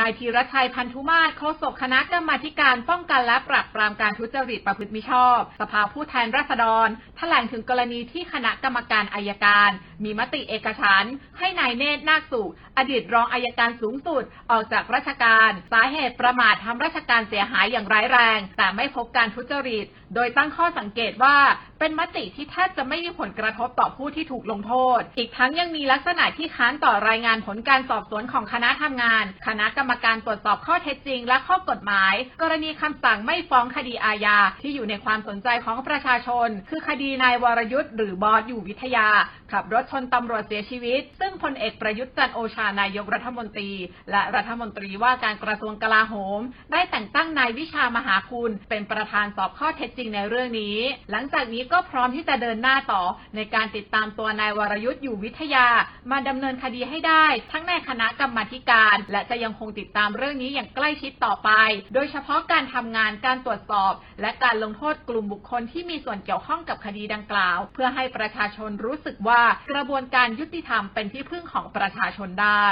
นายธีรชัยพันธุมาศโฆษกคณะกรรมาการป้องกันและปราบปรามการทุจริตประพฤติมิชอบ สภาผู้แทนราษฎรแถลงถึงกรณีที่คณะกรรมการอายการ มีมติเอกฉันให้นายเนตรนาคสุข อดีตรองอายการสูงสุด ออกจากราชการ สาเหตุประมาททำราชการเสียหายอย่างร้ายแรง แต่ไม่พบการทุจริต โดยตั้งข้อสังเกตว่าเป็นมติที่แทบจะไม่มีผลกระทบต่อผู้ที่ถูกลงโทษ อีกทั้งยังมีลักษณะที่ค้านต่อรายงานผลการสอบสวนของคณะทำงาน คณะกรรมการตรวจสอบข้อเท็จจริง และข้อกฎหมาย กรณีคำสั่งไม่ฟ้องคดีอาญาที่อยู่ในความสนใจของประชาชน คือคดีนายวรยุทธ์หรือบอสอยู่วิทยา ขับรถชนตำรวจเสียชีวิต ซึ่งพลเอกประยุทธ์จันโอชานายกรัฐมนตรี และรัฐมนตรีว่าการกระทรวงกลาโหม ได้แต่งตั้งนายวิชามหาคุณเป็นประธานสอบข้อเท็จจริงในเรื่องนี้ หลังจากนี้ก็พร้อมที่จะเดินหน้าต่อ ในการติดตามตัวนายวรยุทธ์อยู่วิทยา มาดำเนินคดีให้ได้ ทั้งในคณะกรรมาธิการ และจะยังคงติดตามเรื่องนี้อย่างใกล้ชิดต่อไป โดยเฉพาะการทำงานการตรวจสอบ และการลงโทษกลุ่มบุคคลที่มีส่วนเกี่ยวข้องกับคดีดังกล่าว เพื่อให้ประชาชนรู้สึกว่ากระบวนการยุติธรรมเป็นที่พึ่งของประชาชนได้